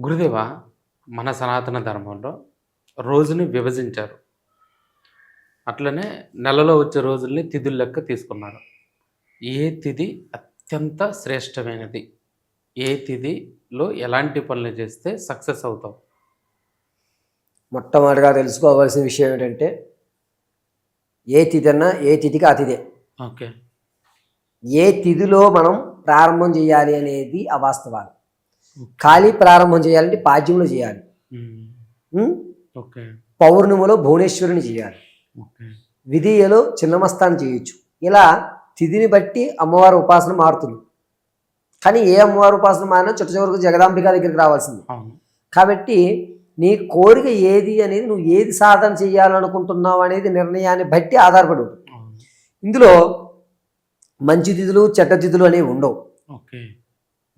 గురుదేవ మన సనాతన ధర్మంలో రోజుని విభజించారు. అట్లనే నెలలో వచ్చే రోజుల్ని తిథుల లెక్క తీసుకున్నారు. ఏ తిథి అత్యంత శ్రేష్టమైనది? ఏ తిథిలో ఎలాంటి పనులు చేస్తే సక్సెస్ అవుతాం మొట్టమొదటిగా తెలుసుకోవాల్సిన విషయం ఏంటంటే ఏ తిథి అన్నా ఏ తిథికి ఆ తిథే. ఓకే. ఏ తిథిలో మనం ప్రారంభం చేయాలి అనేది అవాస్తవాలు. ఖాళీ ప్రారంభం చేయాలంటే పాద్యంలో చేయాలి. పౌర్ణిమలో భువనేశ్వరుని చేయాలి. విధియలో చిన్నమస్తాన్ని చేయొచ్చు. ఇలా తిథిని బట్టి అమ్మవారి ఉపాసన మారుతుంది. కానీ ఏ అమ్మవారి ఉపాసన మారినా చుట్ట చివరకు జగదాంబిక దగ్గరికి రావాల్సింది. కాబట్టి నీ కోరిక ఏది అనేది నువ్వు ఏది సాధన చేయాలనుకుంటున్నావు అనేది నిర్ణయాన్ని బట్టి ఆధారపడి ఉంటుంది. ఇందులో మంచి తిథులు చెడ్డ తిథులు అనేవి ఉండవు. ఓకే.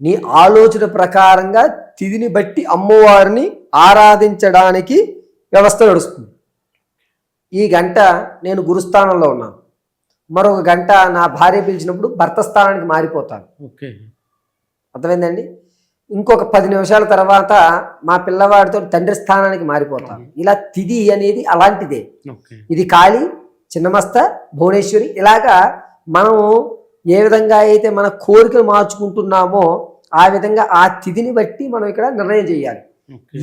నీ ఆలోచన ప్రకారంగా తిథిని బట్టి అమ్మవారిని ఆరాధించడానికి వ్యవస్థ నడుస్తుంది. ఈ గంట నేను గురుస్థానంలో ఉన్నాను. మరొక గంట నా భార్య పిలిచినప్పుడు భర్త స్థానానికి మారిపోతాను. ఓకే. అర్థమైందండి? ఇంకొక పది నిమిషాల తర్వాత మా పిల్లవాడితో తండ్రి స్థానానికి మారిపోతాను. ఇలా తిథి అనేది అలాంటిదే. ఇది కాళీ చిన్నమస్త భువనేశ్వరి. ఇలాగా మనము ఏ విధంగా అయితే మన కోరికలు మార్చుకుంటున్నామో ఆ విధంగా ఆ తిథిని బట్టి మనం ఇక్కడ నిర్ణయం చేయాలి.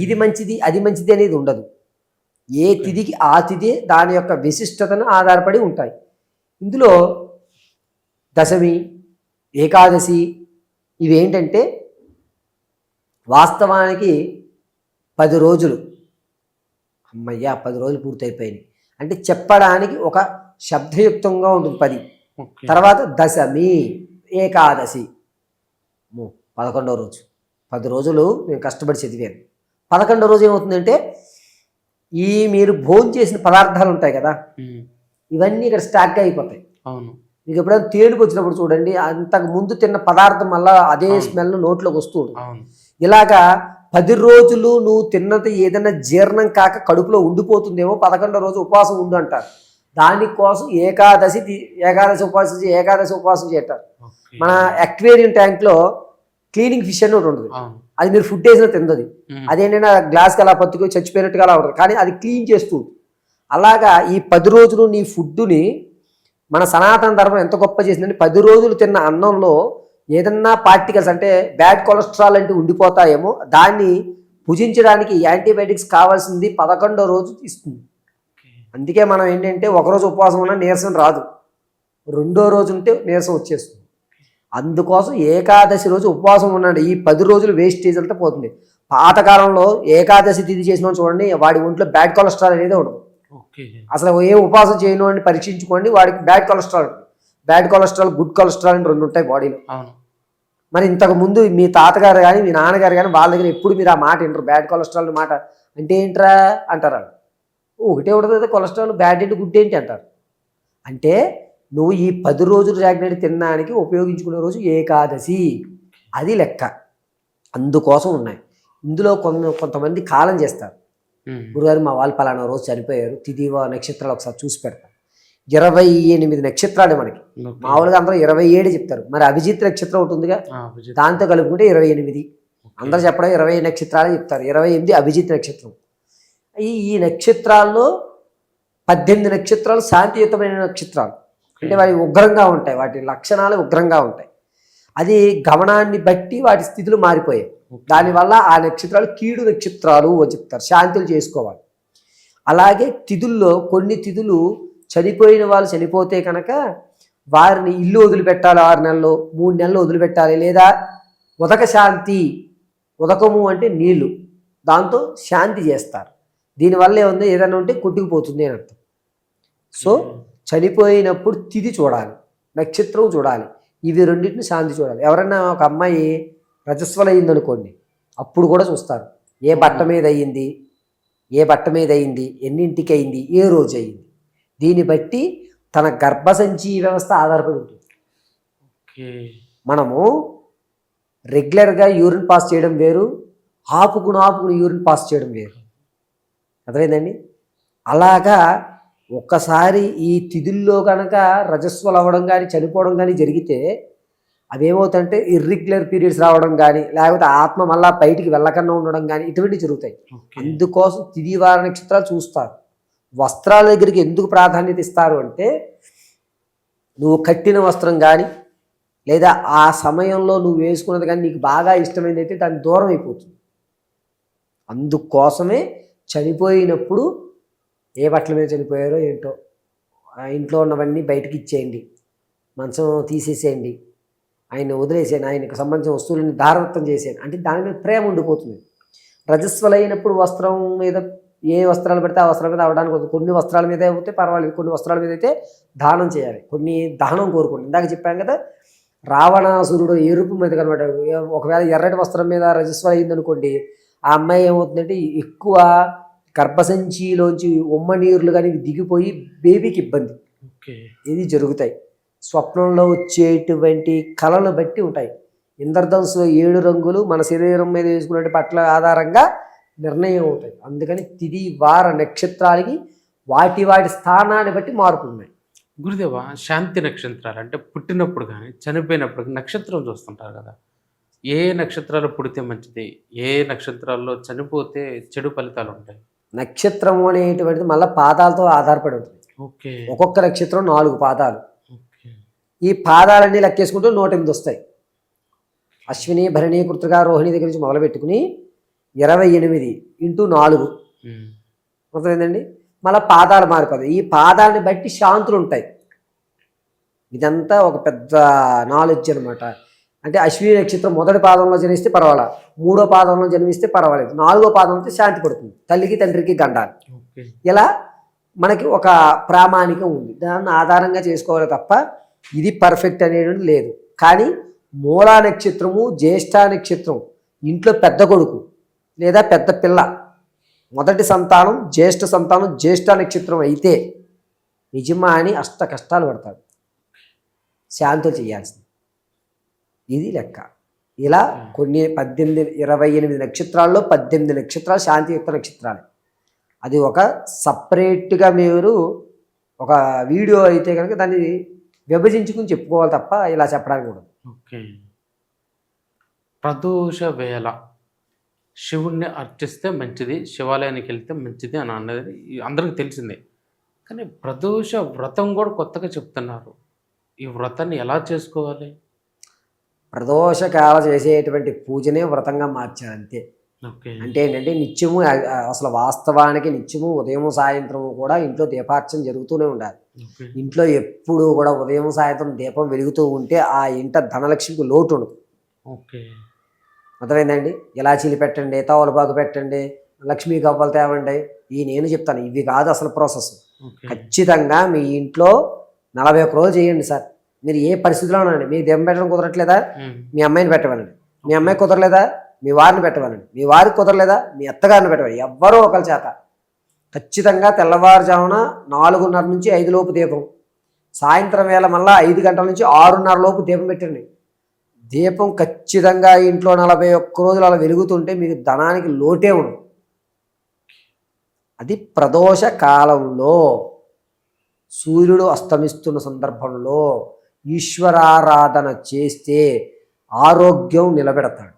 ఇది మంచిది అది మంచిది అనేది ఉండదు. ఏ తిథికి ఆ తిథి దాని యొక్క విశిష్టతను ఆధారపడి ఉంటాయి. ఇందులో దశమి ఏకాదశి ఇవి ఏంటంటే వాస్తవానికి పది రోజులు. అమ్మయ్యా పది రోజులు పూర్తయిపోయినాయి. అంటే చెప్పడానికి ఒక శబ్దయుక్తంగా ఉంటుంది పది. తర్వాత దశమి ఏకాదశి. పదకొండవ రోజు. పది రోజులు నేను కష్టపడి చదివాను. పదకొండవ రోజు ఏమవుతుందంటే ఈ మీరు భోజనం చేసిన పదార్థాలు ఉంటాయి కదా. ఇవన్నీ ఇక్కడ స్టాక్ అయిపోతాయి. అవును. మీకు ఎప్పుడైనా తేనుపు వచ్చినప్పుడు చూడండి అంతకు ముందు తిన్న పదార్థం మళ్ళీ అదే స్మెల్ నోట్లోకి వస్తూ ఇలాగా పది రోజులు నువ్వు తిన్నది ఏదైనా జీర్ణం కాక కడుపులో ఉండిపోతుందేమో పదకొండో రోజు ఉపవాసం ఉండు అంటారు. దానికోసం ఏకాదశి ఏకాదశి ఉపవాసం ఏకాదశి ఉపవాసం ఓకే. మన అక్వేరియం ట్యాంక్లో క్లీనింగ్ ఫిష్ అని ఒకటి ఉంటుంది. అది మీరు ఫుడ్ వేసినా తిందది. అదేంటంటే గ్లాస్కి అలా పత్తుకొని చచ్చిపోయినట్టుగా అలా ఉంటుంది. కానీ అది క్లీన్ చేస్తూ. అలాగా ఈ పది రోజులు నీ ఫుడ్ని మన సనాతన ధర్మం ఎంత గొప్ప చేసిందంటే పది రోజులు తిన్న అన్నంలో ఏదన్నా పార్టికల్స్ అంటే బ్యాడ్ కొలెస్ట్రాల్ అంటే ఉండిపోతాయేమో దాన్ని భుజించడానికి యాంటీబయాటిక్స్ కావాల్సింది పదకొండో రోజు ఇస్తుంది. ఓకే. అందుకే మనం ఏంటంటే ఒకరోజు ఉపవాసం ఉన్నా నీరసం రాదు. రెండో రోజు ఉంటే నీరసం వచ్చేస్తుంది. అందుకోసం ఏకాదశి రోజు ఉపవాసం ఉన్నాడు ఈ పది రోజులు వేస్టేజ్ అంతా పోతుంది. పాతకాలంలో ఏకాదశి తిథి చేసిన చూడండి వాడి ఒంట్లో బ్యాడ్ కొలెస్ట్రాల్ అనేది ఉండదు. అసలు ఏ ఉపవాసం చేయను అని పరీక్షించుకోండి వాడికి bad cholesterol. Bad cholesterol good cholesterol అని రెండు ఉంటాయి బాడీలో మరి ఇంతకు ముందు మీ తాతగారు కానీ మీ నాన్నగారు కానీ వాళ్ళ దగ్గర ఎప్పుడు మీరు ఆ మాట వింటారు బ్యాడ్ కొలెస్ట్రాల్ మాట అంటే ఏంట్రా అంటారు వాళ్ళు. ఒకటే ఉంటుంది కొలెస్ట్రాల్ బ్యాడ్ ఏంటి గుడ్ ఏంటి అంటారు. అంటే నువ్వు ఈ పది రోజులు జాగ్రత్త తినడానికి ఉపయోగించుకునే రోజు ఏకాదశి. అది లెక్క. అందుకోసం ఉన్నాయి. ఇందులో కొంత కొంతమంది కాలం చేస్తారు. గురుగారు మా వాళ్ళు పలానా రోజు చనిపోయారు. తిదివ నక్షత్రాలు ఒకసారి చూసి పెడతారు. ఇరవై ఎనిమిది నక్షత్రాలు మనకి. మామూలుగా అందరూ ఇరవై ఏడు చెప్తారు. మరి అభిజిత్ నక్షత్రం ఉంటుందిగా ఆ, విజిత్. దాంతో కలుపుకుంటే ఇరవై ఎనిమిది. అందరూ చెప్పడం ఇరవై నక్షత్రాలు చెప్తారు. ఇరవై ఎనిమిది అభిజిత్ నక్షత్రం. ఈ ఈ నక్షత్రాల్లో పద్దెనిమిది నక్షత్రాలు శాంతియుతమైన నక్షత్రాలు. అంటే వాటి ఉగ్రంగా ఉంటాయి వాటి లక్షణాలు ఉగ్రంగా ఉంటాయి. అది గమనాన్ని బట్టి వాటి స్థితులు మారిపోయాయి. దానివల్ల ఆ నక్షత్రాలు కీడు నక్షత్రాలు అని చెప్తారు. శాంతులు చేసుకోవాలి. అలాగే తిథుల్లో కొన్ని తిథులు చనిపోయిన వాళ్ళు చనిపోతే కనుక వారిని ఇల్లు వదిలిపెట్టాలి ఆరు నెలలు మూడు నెలలు వదిలిపెట్టాలి. లేదా ఉదక శాంతి ఉదకము అంటే నీళ్ళు. దాంతో శాంతి చేస్తారు. దీనివల్ల ఏముంది? ఏదైనా ఉంటే కొట్టుకుపోతుంది అని అర్థం. సో చనిపోయినప్పుడు తిథి చూడాలి నక్షత్రం చూడాలి ఇవి రెండింటిని శాంతి చూడాలి. ఎవరైనా ఒక అమ్మాయి రజస్వలు అయింది అనుకోండి అప్పుడు కూడా చూస్తారు ఏ బట్ట మీద అయ్యింది ఏ బట్ట మీద అయింది ఎన్నింటికి అయింది ఏ రోజు అయింది దీన్ని బట్టి తన గర్భసంచి వ్యవస్థ ఆధారపడి ఉంటుంది. మనము రెగ్యులర్గా యూరిన్ పాస్ చేయడం వేరు ఆపుకుని ఆపుకుని యూరిన్ పాస్ చేయడం వేరు. అర్థమైందండి అలాగా ఒక్కసారి ఈ తిథుల్లో కనుక రజస్వలు అవ్వడం కానీ చనిపోవడం కానీ జరిగితే అవి ఏమవుతాయంటే ఇర్రెగ్యులర్ పీరియడ్స్ రావడం కానీ లేకపోతే ఆత్మ మళ్ళా బయటికి వెళ్ళకుండా ఉండడం కానీ ఇటువంటివి జరుగుతాయి. అందుకోసం తిదివార నక్షత్రాలు చూస్తారు. వస్త్రాల దగ్గరికి ఎందుకు ప్రాధాన్యత ఇస్తారు అంటే నువ్వు కట్టిన వస్త్రం కానీ లేదా ఆ సమయంలో నువ్వు వేసుకున్నది కానీ నీకు బాగా ఇష్టమైనది అయితే దాని దూరం అయిపోతుంది. అందుకోసమే చనిపోయినప్పుడు ఏ బట్టల మీద చనిపోయారో ఏంటో. ఆ ఇంట్లో ఉన్నవన్నీ బయటకి ఇచ్చేయండి. మంచం తీసేసేయండి. ఆయన వదిలేసాను ఆయనకు సంబంధించిన వస్తువులను దారదత్తం చేశాను అంటే దాని మీద ప్రేమ ఉండిపోతుంది. రజస్వలైనప్పుడు వస్త్రం మీద ఏ వస్త్రాలు పెడితే ఆ వస్త్రాల మీద అవడానికి కొన్ని వస్త్రాల మీద అయితే పర్వాలేదు. కొన్ని వస్త్రాల మీద అయితే దానం చేయాలి. కొన్ని దానం కోరుకోండి. ఇందాక చెప్పాను కదా రావణాసురుడు ఎరుపు మీద కనబడ ఒకవేళ ఎర్రటి వస్త్రం మీద రజస్వల అయిందనుకోండి ఆ అమ్మాయి ఏమవుతుందంటే ఎక్కువ గర్భసంచిలోంచి ఉమ్మ నీరులు కానీ దిగిపోయి బేబీకి ఇబ్బంది. ఓకే. ఇది జరుగుతాయి. స్వప్నంలో వచ్చేటువంటి కళలు బట్టి ఉంటాయి. ఇంద్రధనుసు ఏడు రంగులు మన శరీరం మీద వేసుకునే పట్ల ఆధారంగా నిర్ణయం అవుతాయి. అందుకని తిది వార నక్షత్రాలకి వాటి వాటి స్థానాన్ని బట్టి మార్పులు ఉన్నాయి. గురుదేవ శాంతి నక్షత్రాలు అంటే పుట్టినప్పుడు కానీ చనిపోయినప్పుడు నక్షత్రం చూస్తుంటారు కదా. ఏ నక్షత్రాలు పుడితే మంచిది? ఏ నక్షత్రాల్లో చనిపోతే చెడు ఫలితాలు ఉంటాయి? నక్షత్రం అనేటువంటిది మళ్ళీ పాదాలతో ఆధారపడి ఉంటుంది. ఒక్కొక్క నక్షత్రం నాలుగు పాదాలు. ఈ పాదాలన్నీ లెక్కేసుకుంటూ నూట ఎనిమిది వస్తాయి. అశ్విని భరణి కృతిక రోహిణి దగ్గర నుంచి మొదలు పెట్టుకుని ఇరవై ఎనిమిది ఇంటూ నాలుగు. అర్థమైందండి? మళ్ళీ పాదాలు మారిపోతాయి. ఈ పాదాలని బట్టి శాంతులు ఉంటాయి. ఇదంతా ఒక పెద్ద నాలెడ్జ్ అనమాట. అంటే అశ్విని నక్షత్రం మొదటి పాదంలో జన్మిస్తే పర్వాలా? మూడో పాదంలో జన్మిస్తే పర్వాలేదు. నాలుగో పాదంలో శాంతి పడుతుంది. తల్లికి తండ్రికి గండాలి. ఇలా మనకి ఒక ప్రామాణికం ఉంది. దాన్ని ఆధారంగా చేసుకోవాలి తప్ప ఇది పర్ఫెక్ట్ అనేది లేదు. కానీ మూలా నక్షత్రము జ్యేష్ఠ నక్షత్రం ఇంట్లో పెద్ద కొడుకు లేదా పెద్ద పిల్ల మొదటి సంతానం జ్యేష్ఠ సంతానం జ్యేష్ఠ నక్షత్రం అయితే నిజమా అని అష్ట కష్టాలు పడతాడు. శాంతులు చేయాల్సింది. ఇది లెక్క. ఇలా కొన్ని పద్దెనిమిది ఇరవై ఎనిమిది నక్షత్రాల్లో పద్దెనిమిది నక్షత్రాలు శాంతియుక్త నక్షత్రాలు. అది ఒక సపరేట్గా మీరు ఒక వీడియో అయితే కనుక దాన్ని విభజించుకుని చెప్పుకోవాలి తప్ప ఇలా చెప్పడానికి కూడా ఓకే. ప్రదోష వేళ. శివుణ్ణి అర్చిస్తే మంచిది శివాలయానికి వెళ్తే మంచిది అని అన్నది అందరికీ తెలిసిందే. కానీ ప్రదోష వ్రతం కూడా కొత్తగా చెప్తున్నారు. ఈ వ్రతాన్ని ఎలా చేసుకోవాలి? ప్రదోషకాల చేసేటువంటి పూజనే వ్రతంగా మార్చారు అంతే. అంటే ఏంటంటే నిత్యము అసలు వాస్తవానికి నిత్యము ఉదయం సాయంత్రం కూడా ఇంట్లో దీపార్చన జరుగుతూనే ఉండాలి. ఇంట్లో ఎప్పుడు కూడా ఉదయం సాయంత్రం దీపం వెలుగుతూ ఉంటే ఆ ఇంట ధనలక్ష్మికి లోటు ఉండదు. ఓకే. అర్థమైందండి? ఇలాచీలు పెట్టండి తవలపాకు పెట్టండి లక్ష్మీ గవ్వలు తేవండి ఈ నేను చెప్తాను. ఇవి కాదు అసలు ప్రాసెస్. ఖచ్చితంగా మీ ఇంట్లో నలభై ఒక్క రోజులు చేయండి సార్. మీరు ఏ పరిస్థితిలో ఉండండి మీకు దెబ్బ పెట్టడం కుదరట్లేదా. మీ అమ్మాయిని పెట్టమనండి. మీ అమ్మాయి కుదరలేదా? మీ వారిని పెట్టమనండి. మీ వారికి కుదరలేదా? మీ అత్తగారిని పెట్టమని ఎవ్వరూ ఒకరి చేత. ఖచ్చితంగా తెల్లవారుజామున నాలుగున్నర నుంచి ఐదు లోపు దీపం. సాయంత్రం వేళ మళ్ళా ఐదు గంటల నుంచి ఆరున్నర లోపు దీపం పెట్టండి. దీపం ఖచ్చితంగా ఇంట్లో నలభై ఒక్క రోజులు అలా వెలుగుతుంటే మీకు ధనానికి లోటే ఉండదు. అది ప్రదోష కాలంలో సూర్యుడు అస్తమిస్తున్న సందర్భంలో ఈశ్వరారాధన చేస్తే ఆరోగ్యం నిలబెడతాడు.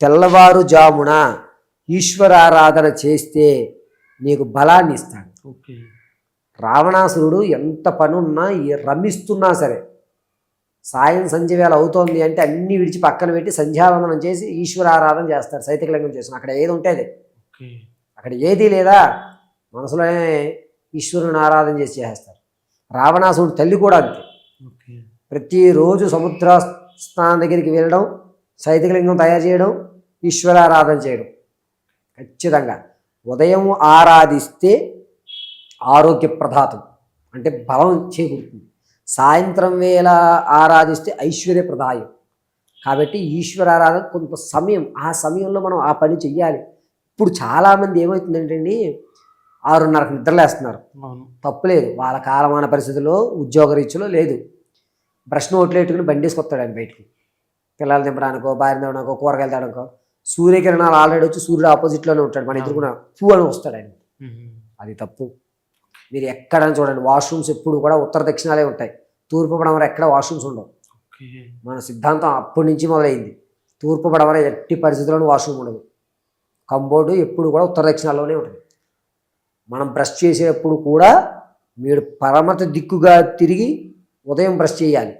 తెల్లవారుజామున ఈశ్వరారాధన చేస్తే నీకు బలాన్ని ఇస్తాడు. ఓకే. రావణాసురుడు ఎంత పనున్నా రమిస్తున్నా సరే సాయం సంధ్య వేళ అవుతోంది అంటే అన్ని విడిచి పక్కన పెట్టి సంధ్యావందనం చేసి ఈశ్వరారాధన చేస్తారు సైతికలింగం చేసిన అక్కడ ఏది ఉంటే అదే. అక్కడ ఏది లేదా మనసులోనే ఈశ్వరుని ఆరాధన చేసి చేస్తారు రావణాసురుడు తల్లి కూడా అంతే. ప్రతిరోజు సముద్ర స్నానం దగ్గరికి వెళ్ళడం సైతికలింగం తయారు చేయడం ఈశ్వరారాధన చేయడం. ఖచ్చితంగా. ఉదయం ఆరాధిస్తే ఆరోగ్య ప్రదాతం అంటే బలం చేకూరుతుంది. సాయంత్రం వేళ ఆరాధిస్తే ఐశ్వర్య ప్రదాయం కాబట్టి ఈశ్వరారాధన కొంత సమయం ఆ సమయంలో మనం ఆ పని చెయ్యాలి. ఇప్పుడు చాలామంది ఏమవుతుందంటే అండి ఆరున్నరకు నిద్రలేస్తున్నారు. అవును. తప్పులేదు వాళ్ళ కాలమాన పరిస్థితుల్లో ఉద్యోగ రీతిలో లేదు. బ్రష్ నోట్లు పెట్టుకుని బండి వేసుకొస్తాడు ఆయన బయటికి. పిల్లలు దింపడానికో భార్య దింపడానికో కూరగాయలు తేడానికో సూర్యకిరణాలు ఆల్రెడీ వచ్చి సూర్యుడు ఆపోజిట్లోనే ఉంటాడు. మన ఎదురుకున్న పూ అని వస్తాడు ఆయన. అది తప్పు. మీరు ఎక్కడైనా చూడండి వాష్రూమ్స్ ఎప్పుడు కూడా ఉత్తర దక్షిణాలే ఉంటాయి. తూర్పు పడమర ఎక్కడ వాష్రూమ్స్ ఉండవు. మన సిద్ధాంతం అప్పటి నుంచి మొదలైంది. తూర్పు పడవన ఎట్టి పరిస్థితుల్లోనూ వాష్రూమ్ ఉండదు. కంబోర్డు ఎప్పుడు కూడా ఉత్తర దక్షిణాల్లోనే ఉంటుంది. మనం బ్రష్ చేసేటప్పుడు కూడా మీరు పరమత దిక్కుగా తిరిగి ఉదయం బ్రష్ చేయాలి.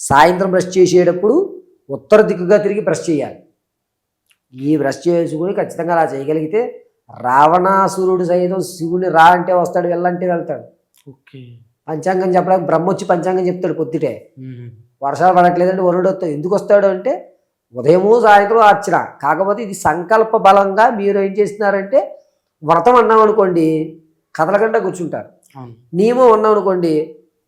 సాయంత్రం బ్రష్ చేసేటప్పుడు ఉత్తర దిక్కుగా తిరిగి బ్రష్ చేయాలి. ఈ బ్రష్ చేసుకుని ఖచ్చితంగా అలా చేయగలిగితే రావణాసురుడు సైతం శివుని రా అంటే వస్తాడు వెళ్ళంటే వెళ్తాడు. ఓకే. పంచాంగం చెప్పడానికి బ్రహ్మ వచ్చి పంచాంగం చెప్తాడు పొద్దుటే. వర్షాలు పడట్లేదంటే వరుడు వస్తాడు. ఎందుకు వస్తాడు అంటే ఉదయము సాయంత్రం అర్చన. కాకపోతే ఇది సంకల్ప బలంగా మీరు ఏం చేస్తున్నారంటే వ్రతం అన్నాం అనుకోండి కదలకుండా కూర్చుంటారు. నియమం అన్నాం అనుకోండి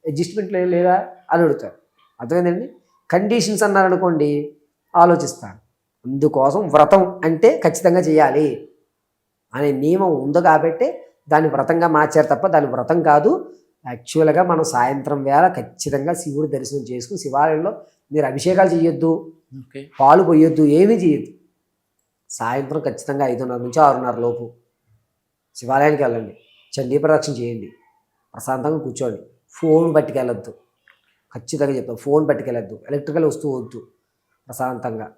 అడ్జస్ట్మెంట్లు ఏం లేదా అని అడుగుతారు. అర్థమైందండి? కండిషన్స్ అన్నారనుకోండి ఆలోచిస్తారు. అందుకోసం వ్రతం అంటే ఖచ్చితంగా చేయాలి. అనే నియమం ఉంది కాబట్టి దాన్ని వ్రతంగా మార్చారు తప్ప దాని వ్రతం కాదు. యాక్చువల్గా మనం సాయంత్రం వేళ ఖచ్చితంగా శివుడు దర్శనం చేసుకుని శివాలయంలో మీరు అభిషేకాలు చేయొద్దు. పాలు పోయొద్దు ఏమీ చేయొద్దు. సాయంత్రం ఖచ్చితంగా ఐదున్నర నుంచి ఆరున్నర లోపు. శివాలయానికి వెళ్ళండి. చండీ ప్రదక్షిణ చేయండి. ప్రశాంతంగా కూర్చోండి. ఫోన్ పట్టుకెళ్ళొద్దు. ఖచ్చితంగా చెప్తాం ఫోన్ పట్టుకెళ్ళొద్దు. ఎలక్ట్రికల్ వస్తువు వద్దు. ప్రశాంతంగా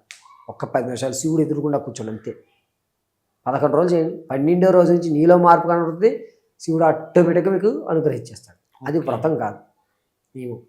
ఒక్క పది నిమిషాలు శివుడు ఎదురుకుండా కూర్చోండి అంతే. పదకొండు రోజులు చేయండి. పన్నెండో రోజు నుంచి నీలో మార్పు కనబడుతుంది. శివుడు ఆటోమేటిక్గా మీకు అనుగ్రహించేస్తాడు. అది వ్రతం కాదు. నీవు